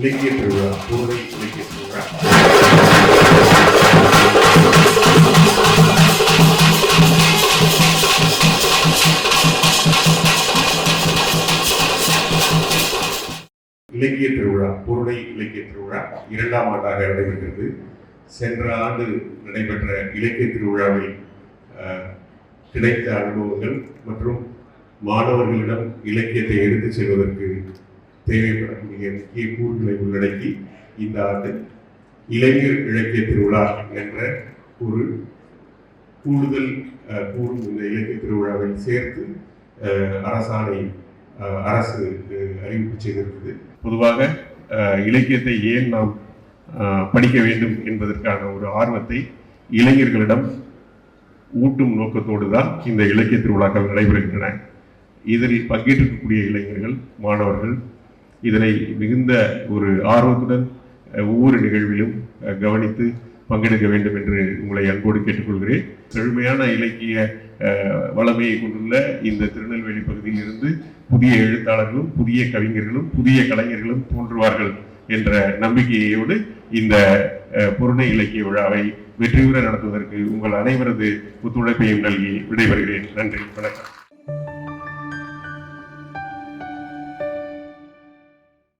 இலக்கிய திருவிழா பூர்ணை இலக்கிய திருவிழா இலக்கிய திருவிழா பூர்ணை இலக்கிய திருவிழா இரண்டாம் ஆண்டாக நடைபெற்றது சென்ற ஆண்டு நடைபெற்ற இலக்கிய திருவிழாவில் கிடைத்த அனுபவங்கள் மற்றும் மாணவர்களிடம் இலக்கியத்தை எடுத்துச் செல்வதற்கு தேவைப்படக்கூடிய முக்கிய கூறுகளை உள்ளடக்கி இந்த ஆண்டு இளைஞர் இலக்கிய திருவிழா என்ற ஒரு கூடுதல் கூறும் இந்த இலக்கிய திருவிழாவில் சேர்த்து அரசாணை அரசு அறிவிப்பு செய்திருக்கிறது பொதுவாக இலக்கியத்தை ஏன் நாம் படிக்க வேண்டும் என்பதற்கான ஒரு ஆர்வத்தை இளைஞர்களிடம் ஊட்டும் நோக்கத்தோடு தான் இந்த இலக்கிய திருவிழாக்கள் நடைபெறுகின்றன. இதில் பங்கேற்றிருக்கக்கூடிய இளைஞர்கள் மாணவர்கள் இதனை மிகுந்த ஒரு ஆர்வத்துடன் ஒவ்வொரு நிகழ்விலும் கவனித்து பங்கெடுக்க வேண்டும் என்று உங்களை அன்போடு கேட்டுக்கொள்கிறேன். செழுமையான இலக்கிய அஹ், வளமையை கொண்டுள்ள இந்த திருநெல்வேலி பகுதியில் இருந்து புதிய எழுத்தாளர்களும் புதிய கவிஞர்களும் புதிய கலைஞர்களும் தோன்றுவார்கள் என்ற நம்பிக்கையோடு இந்த அஹ், பொருணை இலக்கிய விழாவை வெற்றியுற நடத்துவதற்கு உங்கள் அனைவரது ஒத்துழைப்பையும் நல்கி விடைபெறுகிறேன். நன்றி. வணக்கம்.